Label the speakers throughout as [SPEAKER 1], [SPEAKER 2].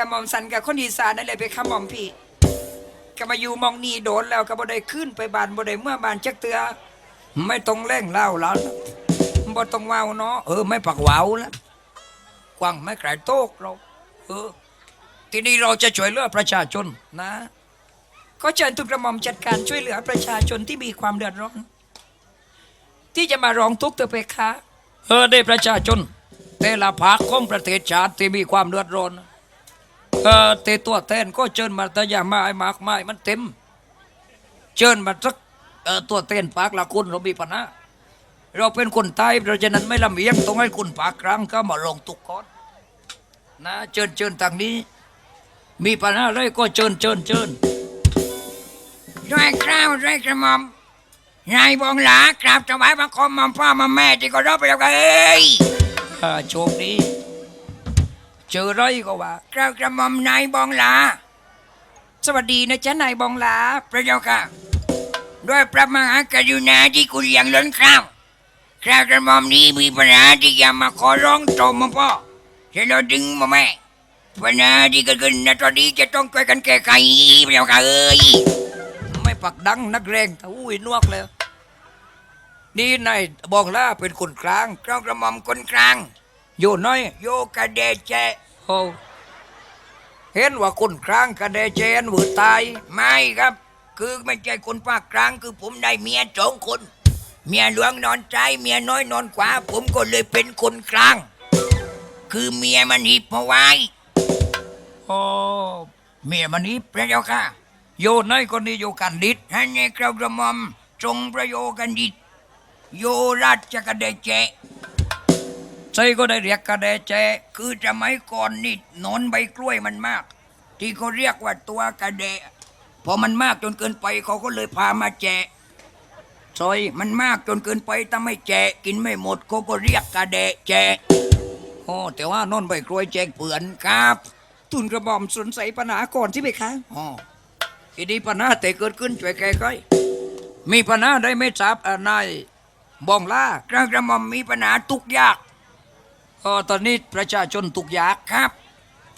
[SPEAKER 1] กับหม่อมสันกับคนอีสานนั่นแหละไปคำหม่อมพี่ก็มาอยู่มองนี่โดนแล้วก็บ่ได้ขึ้นไปบ้านบ่ได้เมื่อบ้านจักเตือไม่ต้องเร่งเล่าแล้วบ่ต้องเว้าเนาะเออไม่ปักเว้าแล้วกว้างไม่ไกลโตกเราเออทีนี้เราจะช่วยเหลือประชาชนนะก็เชิญทุกกระหม่อมจัดการช่วยเหลือประชาชนที่มีความเดือดร้อน ที่จะมาร้องทุกข์เตอเพคะเออได้ประชาชนแต่ละภาคของประเทศชาติที่มีความเดือดร้อน เออแต่ตัวแทนก็เชิญมาแต่อย่ามาไอ้มากมายมันเต็ม เชิญมาสักเอ่อตัวแทนปากละคนเรามีปัญหาเราเป็นคนใต้เพราะฉะนั้นไม่ลำเอียงต้องให้คุณปากกลางก็มาลงตุกก่อนนะเชิญเชิญทางนี้ มีปัญหาอะไรก็เชิญเชิญเชิญ
[SPEAKER 2] ด้วยกล้าวด้วยกระหม่อมนายบองหลากราบถวายบังคมหม่อมพ่อหม่อมแม่ที่เคารพไปแล้วกันเอ้ย
[SPEAKER 1] อ่าโชคดี เจอไรก็ว่า
[SPEAKER 2] กล้ากระหม่อมนายบองหลา
[SPEAKER 1] สวัสดีนะจ๊ะนายบองหลา
[SPEAKER 2] พระเจ้าค่ะ ด้วยพระมหากรุณาที่คุณเลี้ยงล้นคราวกล้ากระหม่อมนี้มีปัญหาที่อยากมาขอร้องต่อม่อมพ่อจะเราดึงม่อมแม่ปัญหาที่เกิดขึ้นในตอนนี้จะต้องช่วยกันแก้ไขพระเจ้าค่ะเอ้ย
[SPEAKER 1] ไม่ปักดังนักเรงถ้าอุ้ยนวกแล้วนี่นายบองหลาเป็นคนกลาง
[SPEAKER 2] กล้ากระหม่อมคนกลาง
[SPEAKER 1] โยน้อย
[SPEAKER 2] โยกระเดเจ
[SPEAKER 1] โอเห็นว่าคนกลางกระเดเจนหวือตาย
[SPEAKER 2] ไม่ครับ คือไม่ใช่คนภาคกลางคือผมได้เมียสองคน เมียหลวงนอนซ้ายเมียน้อยนอนขวา ผมก็เลยเป็นคนกลาง คือเมียมันหิบมาไว้
[SPEAKER 1] โอ้เมียมันนี้
[SPEAKER 2] พระเจ้าค่ะ
[SPEAKER 1] โยน้อยคนนี้โยกันดิด
[SPEAKER 2] ท่านในกระกระมอมทรงประโยกันดิตโยราชกระเดเจ
[SPEAKER 1] ใช่ก็ได้เรียกกระเดเจ
[SPEAKER 2] คือสมัยก่อนนี่หนอนใบกล้วยมันมาก ที่เขาเรียกว่าตัวกระเดะพอมันมากจนเกินไปเขาก็เลยพามาแจก
[SPEAKER 1] ซอย
[SPEAKER 2] มันมากจนเกินไปถ้าไม่แจกกินไม่หมดเขาก็เรียกกระเดะแจก
[SPEAKER 1] โอ้แต่ว่านอนใบกล้วยแจกเปื่อน
[SPEAKER 2] ครับ
[SPEAKER 1] ทุนกระหม่อมสนใสปัญหาก่อนที่ไหมคะ
[SPEAKER 2] อ๋อ
[SPEAKER 1] ทีนี้ปัญหาแต่เกิดขึ้นช่วยแก้ไขมีปัญหาได้ไม่ทราบอ่านายบองล่าก
[SPEAKER 2] ระกระหม่อมมีปัญหาทุกข์ยาก
[SPEAKER 1] เออตอนนี้ประชาชนทุกข์ยาก
[SPEAKER 2] ครับ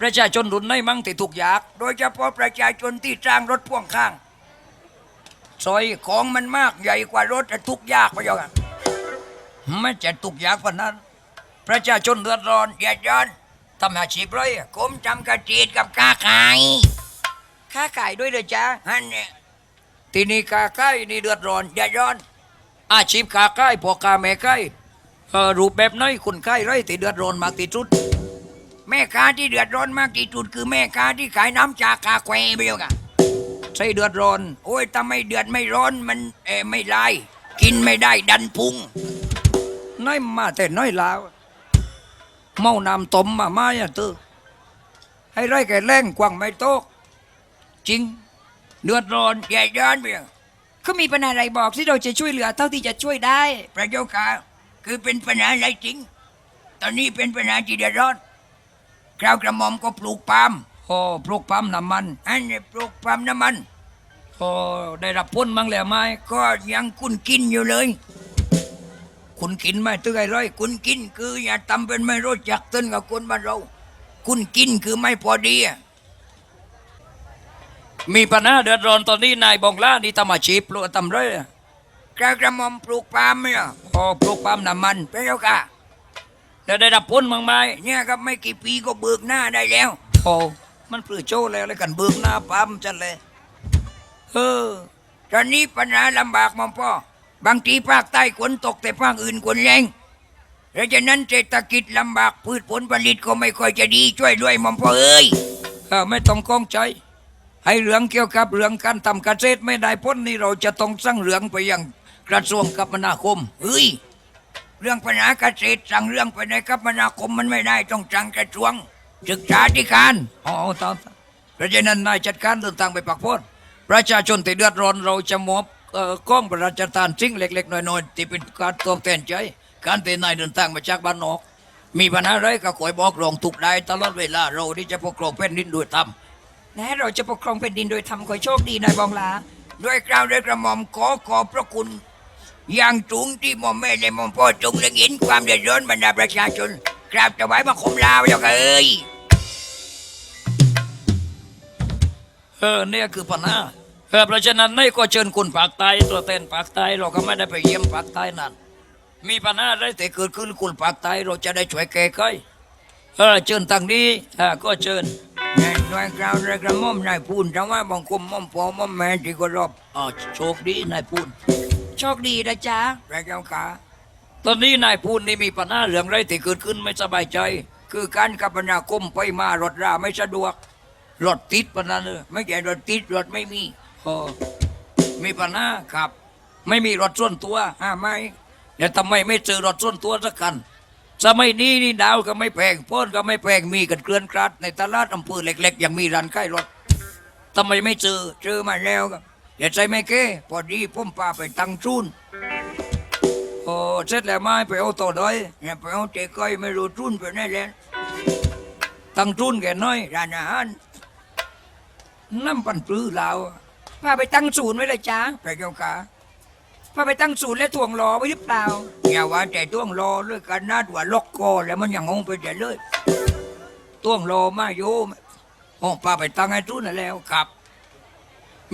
[SPEAKER 1] ประชาชนรุ่นไหนมั่งที่ทุกข์ยาก
[SPEAKER 2] โดยเฉพาะประชาชนที่จ้างรถพ่วงข้าง
[SPEAKER 1] ซอย
[SPEAKER 2] ของมันมากใหญ่กว่ารถแต่ทุกข์ยากพะเจ้าค่ะ
[SPEAKER 1] ไม่จะทุกข์ยากกว่านั้น ประชาชนเดือดร้อน
[SPEAKER 2] เดือดร้อน
[SPEAKER 1] ทำอาชีพไรอะ
[SPEAKER 2] ผมทำกระจีดกับค้าขาย
[SPEAKER 1] ค้าขายด้วยเลยจ้า
[SPEAKER 2] ฮันเนี่ย
[SPEAKER 1] ทีนี้ค้าขายนี่เดือดร้อน
[SPEAKER 2] เดือดร้อน
[SPEAKER 1] อาชีพค้าขายพวกค้าแม่ขาย เออรูปแบบไหนคุณขายไรที่เดือดร้อนมากที่สุด
[SPEAKER 2] แม่ค้าที่เดือดร้อนมากที่สุดคือแม่ค้าที่ขายน้ำจากคาแควไปเจ้าค่ะ
[SPEAKER 1] ใช่เดือดร้อน
[SPEAKER 2] โอ้ยถ้าไม่เดือดไม่ร้อนมันเอไม่ลายกินไม่ได้ดันพุง
[SPEAKER 1] น้อยมาแต่น้อยลาวเมานำต้มมาไม่อะตื้อให้ไรแก่แรงกว่างไม่โตกจริง เดือดร้อน
[SPEAKER 2] เดือดร้อนไปเจ้า
[SPEAKER 1] เขามีปัญหาอะไรบอกที่เราจะช่วยเหลือเท่าที่จะช่วยได้
[SPEAKER 2] พระเจ้าค่ะ คือเป็นปัญหาอะไรจริง ตอนนี้เป็นปัญหาที่เดือดร้อนคราวกระหม่อมก็ปลูกปาล์ม
[SPEAKER 1] โอ้ปลูกปั๊มน้ำมัน
[SPEAKER 2] อันนี้ปลูกปาล์มน้ำมัน
[SPEAKER 1] โอ้ได้รับพ้นบ้างแล้วไหม
[SPEAKER 2] ก็ยังกุนกินอยู่เลย
[SPEAKER 1] คุณกินไหมตื้อไอ้ไร
[SPEAKER 2] กุนกินคืออย่าทำเป็นไม่รู้จักต้นกับคนบ้านเรา คุณกินคือไม่พอดีอะ
[SPEAKER 1] มีปัญหาเดือดร้อนตอนนี้นายบองล่านี่ทำอาชีพปลูกทำไรอะ
[SPEAKER 2] กระกระหม่อมปลูกปาล์มเนี่ย
[SPEAKER 1] โอ้ปลูกปั๊มน้ำมัน
[SPEAKER 2] พระเจ้าค่ะ
[SPEAKER 1] แล้วได้รับพ้นบ้างไหม
[SPEAKER 2] เนี่ยครับไม่กี่ปีก็เบิกหน้าได้แล้ว
[SPEAKER 1] โอ้มันปลื้โจ้แล้วเลยกันเบิกหน้าปั๊มจันเลยเออ
[SPEAKER 2] ตอนนี้ปัญหาลำบากมอมพ่อบางทีภาคใต้ฝนตกแต่ภาคอื่นฝนแรงเพราะฉะนั้นเศรษฐกิจลำบากพืชผลผลิตก็ไม่ค่อยจะดีช่วยด้วยมอมพ่อเอ้ย
[SPEAKER 1] เออไม่ต้องก้องใจให้เรื่องเกี่ยวกับเรื่องการทำเกษตรไม่ได้พ้นนี่เราจะต้องสร้างเรื่องไปยัง ระทรวงคมนาคม
[SPEAKER 2] เฮ้ยเรื่องปัญหาเกษตรสั่งเรื่องไปในคมนาคมมันไม่ได้ต้องสั่งกระทรวงศึกษาธิการ
[SPEAKER 1] อ๋อตามเพราะฉะนั้นนายจัดการเดินทางไปปักพ้นประชาชนที่เดือดร้อนเราจะมอบกล้องประราชทานสิ่งเล็ก ๆ น้อยๆที่เป็นการตอบแทนใจการที่นายเดินทางมาจากบ้านนอก มีปัญหาอะไรก็ขอยบอกรองทุกได้ตลอดเวลาเราที่จะปกครองแผ่นดินโดยธรรม
[SPEAKER 3] และเราจะปกครองแผ่นดินโดยทำขอโชคดีนายบองหลา
[SPEAKER 2] ด้วยกล่าวด้วยกระหม่อมขอขอบพระคุณ อย่างสูงที่หม่อมแม่และหม่อมพ่อจงเล็งเห็นความเดือดร้อนบรรดาประชาชนกราบถวายบังคมลาพระเจ้าค่ะเอ้ย
[SPEAKER 1] เออเนี่ยคือปัญหาเออเพราะฉะนั้นนี่ก็เชิญคุณภาคใต้ตัวแทนภาคใต้เราก็ไม่ได้ไปเยี่ยมภาคใต้นั่นมีปัญหาอะไรแต่เกิดขึ้นคุณภาคใต้เราจะได้ช่วยแก้ไขเออเชิญทางนี้อ่าก็เชิญ
[SPEAKER 2] นายด้วยกล่าวและกระหม่อมนายพูนจังว่าบังคมม่อมพ่อม่อมแม่ที่เคารพ
[SPEAKER 1] อ๋อโชคดีนายพูน
[SPEAKER 3] โชคดีนะจ๊ะ
[SPEAKER 2] พระเจ้าค่ะ
[SPEAKER 1] ตอนนี้นายพูนนี่มีปัญหาเรื่องอะไรที่เกิดขึ้นไม่สบายใจ
[SPEAKER 2] คือการคมนาคมไปมารถราไม่สะดวก
[SPEAKER 1] รถติดปัญหาเลย
[SPEAKER 2] ไม่ใช่รถติดรถไม่มี
[SPEAKER 1] เออมีปัญหา
[SPEAKER 2] ครับ
[SPEAKER 1] ไม่มีรถส่วนตัว
[SPEAKER 2] อ่าไม่
[SPEAKER 1] แล้วทำไมไม่ซื้อรถส่วนตัวสักคันสมัยนี้นี่ดาวก็ไม่แพงพ้นก็ไม่แพงมีกันเกลื่อนกราดในตลาดอำเภอเล็ก ๆ ยังมีร้านขายรถทำไมไม่ซื้อ
[SPEAKER 2] เจอมาแล้วครับ
[SPEAKER 1] อย่าใจไม่เก้
[SPEAKER 2] พอดีผมพาไปตั้งจุน
[SPEAKER 1] โอ้เสร็จแล้วไม่ไปเอาต่อด้อย
[SPEAKER 2] เนี่ยไปเอาเจ๊ก้อยไม่รู้จุนไปไหนแล้ว
[SPEAKER 1] ตั้งจุนแกน้อย
[SPEAKER 2] ร้านอาหาร
[SPEAKER 1] น้ำปันปลื้อเราว
[SPEAKER 3] พาไปตั้งศูนย์ไว้เลยจ้า
[SPEAKER 2] พระเจ้าค่ะ
[SPEAKER 3] พาไปตั้งศูนย์และถ่วงล้อไว้หรือเปล่า
[SPEAKER 2] อย่าว่าแต่ต้องรอเลยกันนัดว่าล็อกคอแล้วมันยังงงไปแต่เลยต้องรอมาโยมโอ้พาไปตั้งให้จุนนั่นแล้วครับ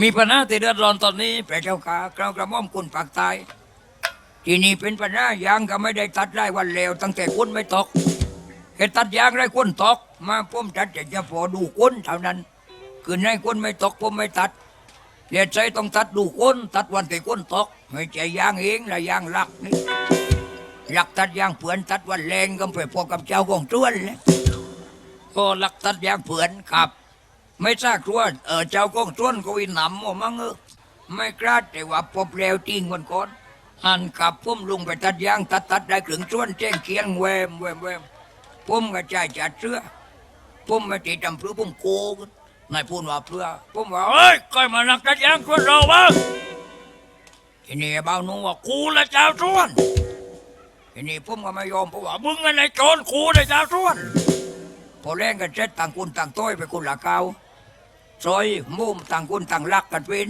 [SPEAKER 1] มีปัญหาที่เดือดร้อนตอนนี้
[SPEAKER 2] พระเจ้าค่ะกล้ากระหม่อมคุณปากตาย ที่นี่เป็นปัญหายางก็ไม่ได้ตัดได้วันแล้วตั้งแต่คนไม่ตกเหตุตัดยางไรคนตก มาผมตัดแต่จะพอดูคนเท่านั้นคือในคนไม่ตกผมไม่ตัดเดี๋ยวใจต้องตัดดูคนตัดวันที่คนตกไม่ใช่ยางเองละยางหลักนี่หลักตัดยางเผือนตัดวันแรงก็ไปพอกับเจ้าของจ้วนเลย
[SPEAKER 1] ก็หลักตัดยางเผือน
[SPEAKER 2] ครับ ไม่ทราบว่าเออเจ้าของจ้วนก็วินหนำว่ามั้งเออไม่กล้าแต่ว่าพบแล้วจริงคนก่อนหันขับพุ่มลุงไปตัดยางตัดตัดได้ถึงส่วนแจ้งเคียงแวมแวมแวมพุ่มกระจายจัดเสื้อพุ่มมาตีจำพลือพุ่มโกงนายพูดว่าเพื่อพุ่มว่าเอ้ยก้อยมานักตัดยางคนเราบ้างทีนี้เบาหนูว่ากูละเจ้าส่วนทีนี้พุ่มก็ไม่ยอมเพราะว่ามึงอะไรโจรกูละเจ้าส่วนพอแรงกันเสร็จต่างคนต่างต้อยไปคนละเกา ซอยมุมต่างคนต่างรักกันเป็น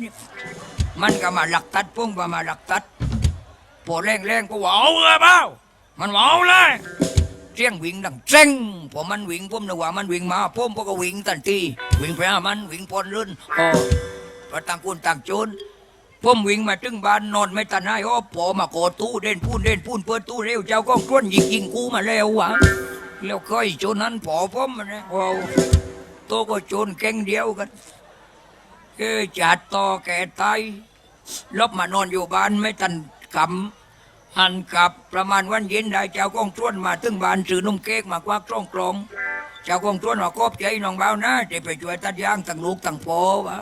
[SPEAKER 2] มันก็มาหลักตัดพุ่มก็มาหลักตัดพอแรงแรงๆก็ว่าเอาเลยเปล่ามันว่าเอาเลยเสียงวิ่งดังเจ้งพอมันวิ่งผมนึกว่ามันวิ่งมาผมก็วิ่งทันทีวิ่งไปหามันวิ่งปนลื่นอ๋อพอต่างคนต่างโจรผมวิ่งมาถึงบ้านนอนไม่ทันให้อ้อพอมาโกตู้เด่นพูนเด่นพูนเปิดตู้เร็วเจ้าก็กล้วนยิงยิงกูมาแล้ววะแล้วค่อยโจรนั้นพอผมมันนะโอ้ โตก็โจรแก่งเดียวกันเออจัดต่อแก่ตายลบมานอนอยู่บ้านไม่ทันกำหันกลับประมาณวันเย็นได้เจ้ากองชวนมาถึงบ้านซื้อนมเค้กมากวักจ้องกลองเจ้ากองชวนว่าครอบใจน้องเบานะจะไปช่วยตัดยางตั้งลูกตั้งโปวะ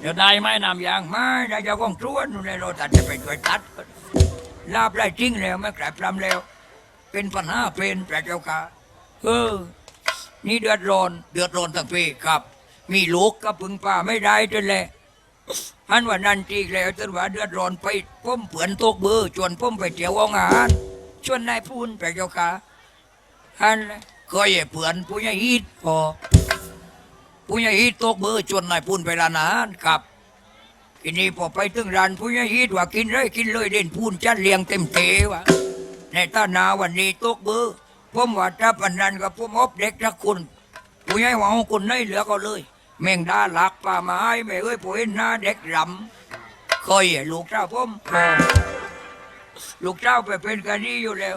[SPEAKER 2] เดี๋ยวได้ไหมนำยางมาได้เจ้ากองชวนในรถตัดจะไปช่วยตัดลาบได้จริงแล้วไม่กลบลำแล้ว เป็นปัญหาเป็นพระเจ้าค่ะเออ นี่เดือดร้อนเดือดร้อนทั้งปีครับ มีลูกก็พึงป่าไม่ได้จนแหละอันว่านันทีแล้วจนว่าเดือดร้อนไปพ้มเผือนตกเบอร์ชวนพ้มไปเที่ยวห้องาหารชวนนายพูนไปเจ้าค่ะอันเลยเคยให้เผือนผู้ใหญ่ฮีดพอผู้ใหญ่ฮีดตกเบอร์ชวนนายพูนไปร้านอาหารครับทีนี้พอไปถึงร้านผู้ใหญ่ฮีดว่ากินเลยกินเลยเด่นพูนจัดเลี้ยงเต็มเตวะในตานาวันนี้ตกเบอร์ ผมว่าถ้าปันนันกับผมอบเด็กทักคุณผู้ใหญ่หว่าเอาคนไหนเหลือก็เลย แมงดาหลักป่าไม้แม่เอ้ยผู้เห็นหน้าเด็กรำเคยเห็นลูกเจ้าผมลูกเจ้าไปเป็นกันนี้อยู่แล้ว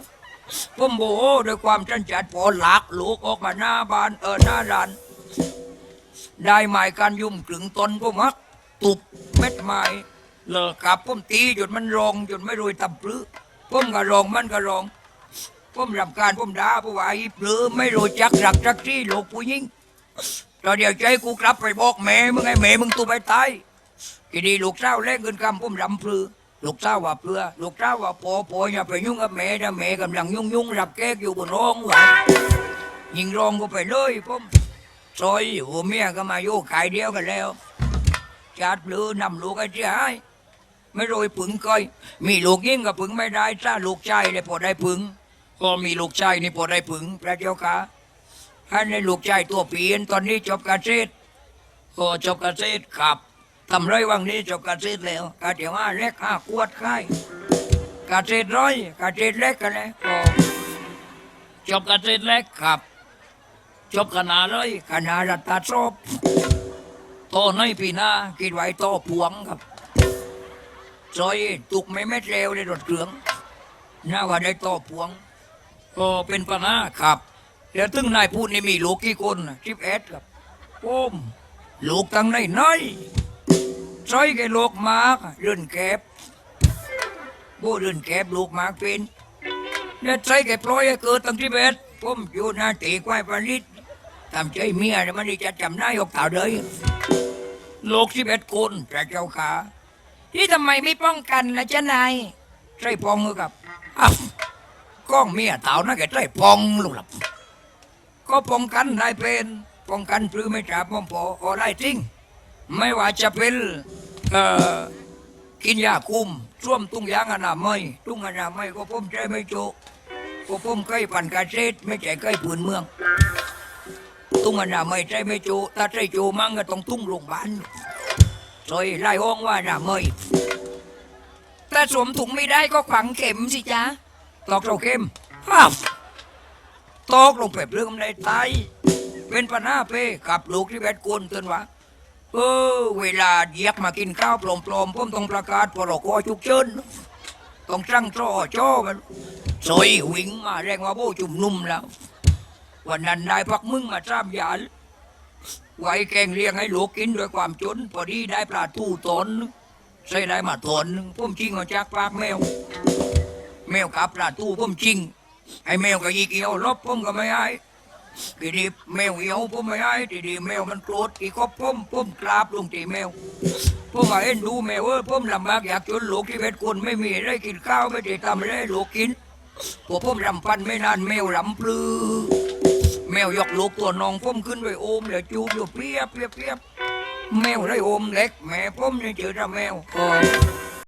[SPEAKER 2] ผมโมโหด้วยความจันจัดพอหลักลูกออกมาหน้าบ้านเออหน้าร้านได้หมายการยุ่มกลึงตนผมมักตุบเม็ดไม้เลิกกับผมตีจนมันรองจนไม่รวยตำปลื้ผมก็รองมันก็รอง ผมรำการผมด่าผู้ว่าอีปลื้อไม่รู้จักรักจักที่ลูกผู้หญิงตอนเดียวใจกูกลับไปบอกแม่มึงไงแม่มึงตูไปตายทีนี้ลูกเจ้าเล่นเงินคำผมรำพลือลูกเจ้าว่าเพื่อลูกเจ้าว่าพอพออย่าไปยุ่งกับแม่นะแม่กำลังยุ่งยุ่งรับแก้กอยู่บนร้องว่ะยิงร้องก็ไปเลยผมซอยหัวเมียก็มาโยกขายเดียวกันแล้วจัดพลือนำลูกไอ้เจ้าให้ไม่โรยผึ่งก้อยมีลูกยิ่งกับผึ่งไม่ได้ถ้าลูกชายเลยพอได้ผึ่ง ก็มีลูกชายนี่พอได้ผึ่งพระเจ้าค่ะให้ในลูกชายตัวเปลี่ยนตอนนี้จบเกษตรโอ้จบเกษตรครับทำไรวังนี้จบเกษตรแล้วกาเดี๋ยวว่าเล็กห้าขวดไข่เกษตรร้อยเกษตรเล็กกันเลยโอ้จบเกษตรเล็กครับจบคณะเลยคณะรัฐศาสตร์
[SPEAKER 1] โตในปีหน้าคิดไว้โตพวงครับซอยตุกไม่เม็ดเร็วในรถเครื่องน่าว่าได้โตพวง ก็เป็นปัญหาครับเดี๋ยวตึงนายพูดนี่มีลูกกี่คนสิบเอ็ดครับโอมลูกตั้งในน้อยซอยแกลูกมากเรื่นแคบโบเรื่นแคบลูกมากเป็นเนี่ยใส่แกปล่อยให้เกิดตั้งที่เบ็ดผมอยู่หน้าตีควายปนิดทำใจเมียเนี่ยมันนี่จะจำนายออกต่าเลยโลกสิบเอ็ดคนพระเจ้าขา
[SPEAKER 3] ที่ทำไมไม่ป้องกันล่ะจ้านาย
[SPEAKER 1] ใส่พองมือกับอ้าว ก้องเมียเต่านะแกใส่พองลูกหลับก็ป้องกันได้เป็นป้องกันปลื้มไม่จับมอมพออได้จริง ไม่ว่าจะเป็นเอ่อกินยาคุมช่วมตุ้งยางอนามัยตุ้งอนามัยก็ผมใจไม่โจก็ผมใกล้ปั่นกาเซตไม่ใช่ใกล้ปืนเมือง ตุ้งอนามัยใจไม่โจถ้าใจโจมั่งก็ต้องตุ้งโรงพยาบาลซอยไล่ห้องว่าอนามัย
[SPEAKER 3] แต่สวมถุงไม่ได้ก็ขวังเข็มสิจ๊ะ
[SPEAKER 1] ตอกเราเข้มอ้าวตอกลงไปเรื่องในไตเป็นปัญหาเป้กับลูกที่แบดกวนเตือนว่าเออเวลาเรียกมากินข้าวปลอมๆผมต้องประกาศพรกฉุกเฉินต้องตั้งจ้โจ้มันซอยวิ่งมาแรงว่าโบจุ่มนุ่มแล้ว วันนั้นได้พักมึงมาจ้ามยานไว้แกงเลี้ยงให้ลูกกินด้วยความจน พอดีได้ปลาทูตนใส่ได้มาตนหนึ่งผมจริงเอาจากปากแมว แมวกับปลาทูผมจริงไอ้แมวก็ยีเกียวลบผมก็ไม่ให้ทีนี้แมวเหี่ยวผมไม่ให้ทีนี้แมวมันโกรธอีกก็ผมผมกราบลงตีแมวผมมาเห็นดูแมวเออผมลำบากอยากจนลูกที่เป็นคนไม่มีได้กินข้าวไม่ได้ทำไรให้ลูกกินพอผมรำพันไม่นานแมวรำปลือ แมวยกลูกตัวน้องผมขึ้นไปโอมแล้วจูบอยู่เปียบเปียบเปียบแมวได้โอมเล็กแม่ผมนี่เจอแต่แมวอ